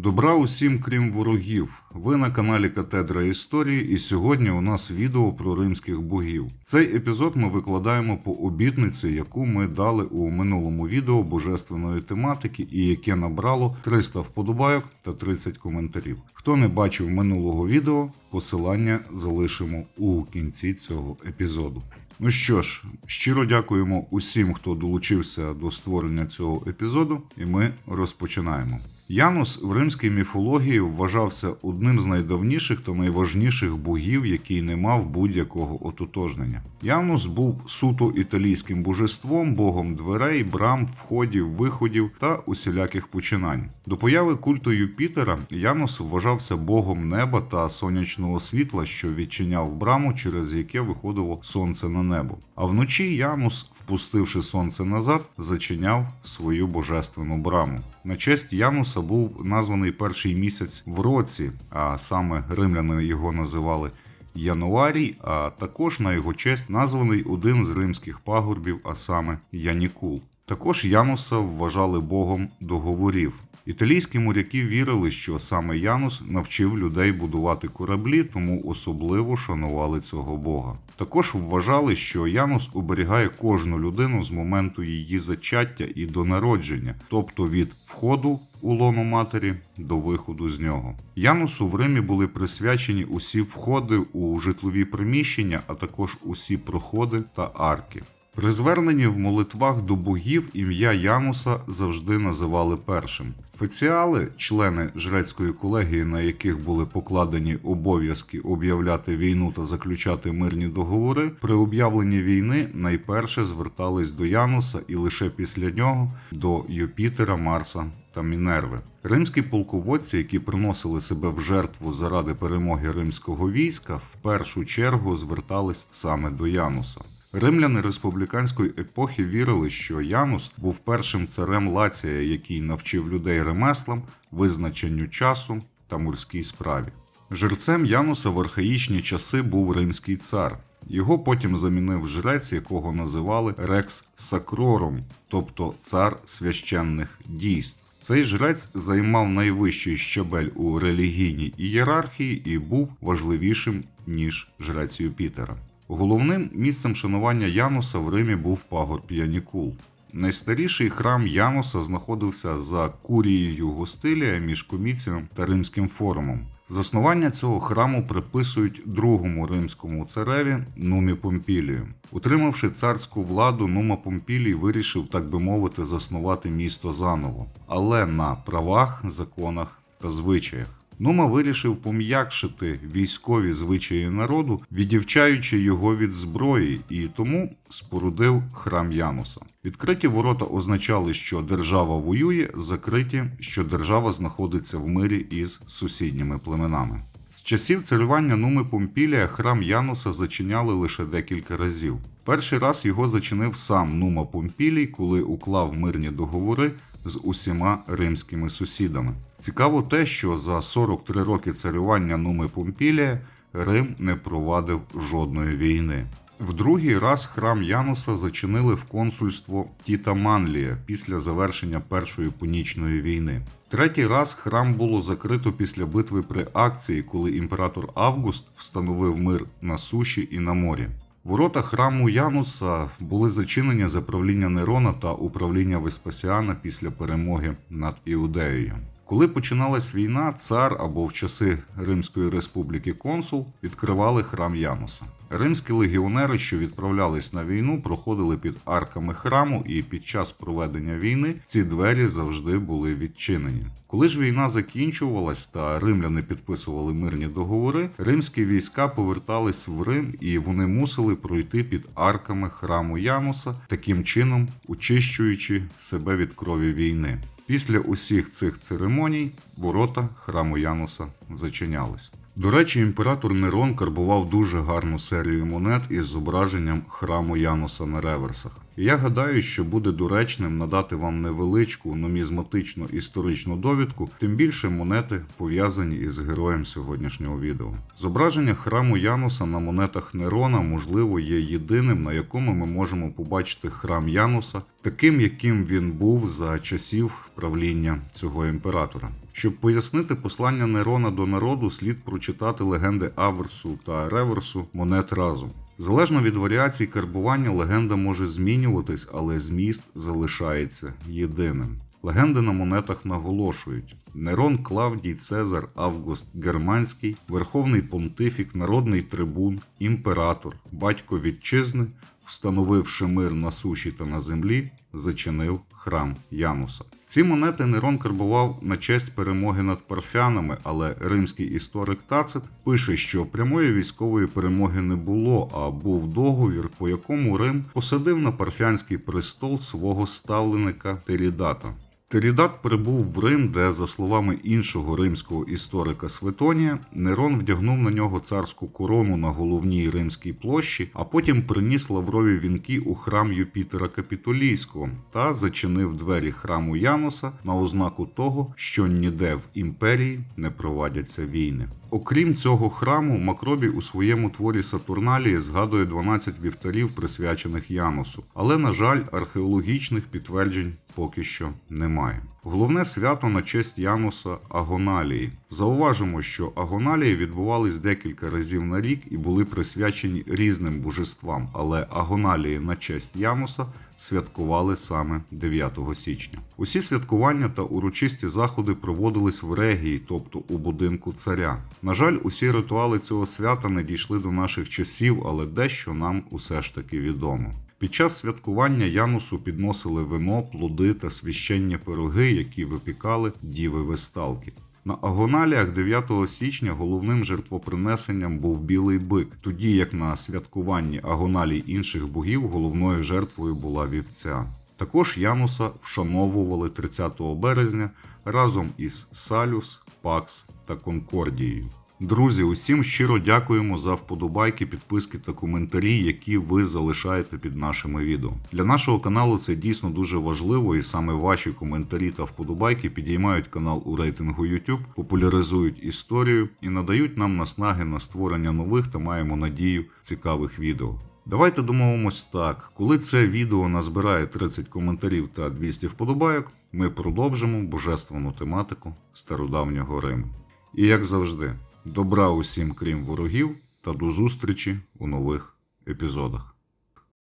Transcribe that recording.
Добра усім, крім ворогів. Ви на каналі Катедра Історії, і сьогодні у нас відео про римських богів. Цей епізод ми викладаємо по обітниці, яку ми дали у минулому відео божественної тематики, і яке набрало 300 вподобайок та 30 коментарів. Хто не бачив минулого відео, посилання залишимо у кінці цього епізоду. Ну що ж, щиро дякуємо усім, хто долучився до створення цього епізоду, і ми розпочинаємо. Янус в римській міфології вважався одним з найдавніших та найважніших богів, який не мав будь-якого ототожнення. Янус був суто італійським божеством, богом дверей, брам, входів, виходів та усіляких починань. До появи культу Юпітера Янус вважався богом неба та сонячного світла, що відчиняв браму, через яке виходило сонце на небо. А вночі Янус, впустивши сонце назад, зачиняв свою божественну браму. На честь Януса був названий перший місяць в році, а саме римляни його називали Януарій, а також на його честь названий один з римських пагорбів, а саме Янікул. Також Януса вважали богом договорів. Італійські моряки вірили, що саме Янус навчив людей будувати кораблі, тому особливо шанували цього бога. Також вважали, що Янус оберігає кожну людину з моменту її зачаття і до народження, тобто від входу у лоно матері до виходу з нього. Янусу в Римі були присвячені усі входи у житлові приміщення, а також усі проходи та арки. При зверненні в молитвах до богів ім'я Януса завжди називали першим. Феціали, члени жрецької колегії, на яких були покладені обов'язки об'являти війну та заключати мирні договори, при об'явленні війни найперше звертались до Януса і лише після нього до Юпітера, Марса та Мінерви. Римські полководці, які приносили себе в жертву заради перемоги римського війська, в першу чергу звертались саме до Януса. Римляни республіканської епохи вірили, що Янус був першим царем Лація, який навчив людей ремеслам, визначенню часу та морській справі. Жерцем Януса в архаїчні часи був римський цар. Його потім замінив жрець, якого називали Рекс Сакрорум, тобто цар священних дійств. Цей жрець займав найвищий щабель у релігійній ієрархії і був важливішим ніж жрець Юпітера. Головним місцем шанування Януса в Римі був пагорб Янікул. Найстаріший храм Януса знаходився за курією Гостилія між коміцієм та Римським форумом. Заснування цього храму приписують другому римському цареві Нумі Помпілію. Утримавши царську владу, Нума Помпілій вирішив, так би мовити, заснувати місто заново, але на правах, законах та звичаях. Нума вирішив пом'якшити військові звичаї народу, відівчаючи його від зброї, і тому спорудив храм Януса. Відкриті ворота означали, що держава воює, закриті, що держава знаходиться в мирі із сусідніми племенами. З часів царювання Нуми Помпілія храм Януса зачиняли лише декілька разів. Перший раз його зачинив сам Нума Помпілій, коли уклав мирні договори з усіма римськими сусідами. Цікаво те, що за 43 роки царювання Нуми Помпілія Рим не провадив жодної війни. В другий раз храм Януса зачинили в консульство Тіта Манлія після завершення Першої пунічної війни. Третій раз храм було закрито після битви при акції, коли імператор Август встановив мир на суші і на морі. Ворота храму Януса були зачинені за правління Нерона та управління Веспасіана після перемоги над Іудеєю. Коли починалась війна, цар або в часи Римської республіки консул відкривали храм Януса. Римські легіонери, що відправлялись на війну, проходили під арками храму, і під час проведення війни ці двері завжди були відчинені. Коли ж війна закінчувалась та римляни підписували мирні договори, римські війська повертались в Рим і вони мусили пройти під арками храму Януса, таким чином очищуючи себе від крові війни. Після усіх цих церемоній ворота храму Януса зачинялись. До речі, імператор Нерон карбував дуже гарну серію монет із зображенням храму Януса на реверсах. Я гадаю, що буде доречним надати вам невеличку нумізматичну історичну довідку, тим більше монети пов'язані із героєм сьогоднішнього відео. Зображення храму Януса на монетах Нерона, можливо, є єдиним, на якому ми можемо побачити храм Януса, таким, яким він був за часів правління цього імператора. Щоб пояснити послання Нерона до народу, слід прочитати легенди Аверсу та Реверсу монет разом. Залежно від варіацій карбування, легенда може змінюватись, але зміст залишається єдиним. Легенди на монетах наголошують: Нерон Клавдій Цезар Август Германський, верховний понтифік, народний трибун, імператор, батько вітчизни, встановивши мир на суші та на землі, зачинив храм Януса. Ці монети Нерон карбував на честь перемоги над парфянами, але римський історик Тацит пише, що прямої військової перемоги не було, а був договір, по якому Рим посадив на парфянський престол свого ставленика Терідата. Терідат прибув в Рим, де, за словами іншого римського історика Светонія, Нерон вдягнув на нього царську корону на головній римській площі, а потім приніс лаврові вінки у храм Юпітера Капітолійського та зачинив двері храму Януса на ознаку того, що ніде в імперії не провадяться війни. Окрім цього храму, Макробій у своєму творі Сатурналії згадує 12 вівтарів, присвячених Янусу, але, на жаль, археологічних підтверджень поки що немає. Головне свято на честь Януса Агоналії. Зауважимо, що агоналії відбувались декілька разів на рік і були присвячені різним божествам, але агоналії на честь Януса святкували саме 9 січня. Усі святкування та урочисті заходи проводились в регії, тобто у будинку царя. На жаль, усі ритуали цього свята не дійшли до наших часів, але дещо нам усе ж таки відомо. Під час святкування Янусу підносили вино, плоди та священні пироги, які випікали діви весталки. На агоналіях 9 січня головним жертвопринесенням був білий бик, тоді як на святкуванні агоналій інших богів головною жертвою була вівця. Також Януса вшановували 30 березня разом із Салюс, Пакс та Конкордією. Друзі, усім щиро дякуємо за вподобайки, підписки та коментарі, які ви залишаєте під нашими відео. Для нашого каналу це дійсно дуже важливо, і саме ваші коментарі та вподобайки підіймають канал у рейтингу YouTube, популяризують історію і надають нам наснаги на створення нових та маємо надію цікавих відео. Давайте домовимось так, коли це відео назбирає 30 коментарів та 200 вподобайок, ми продовжимо божественну тематику стародавнього Риму. І як завжди, добра усім крім ворогів та до зустрічі у нових епізодах.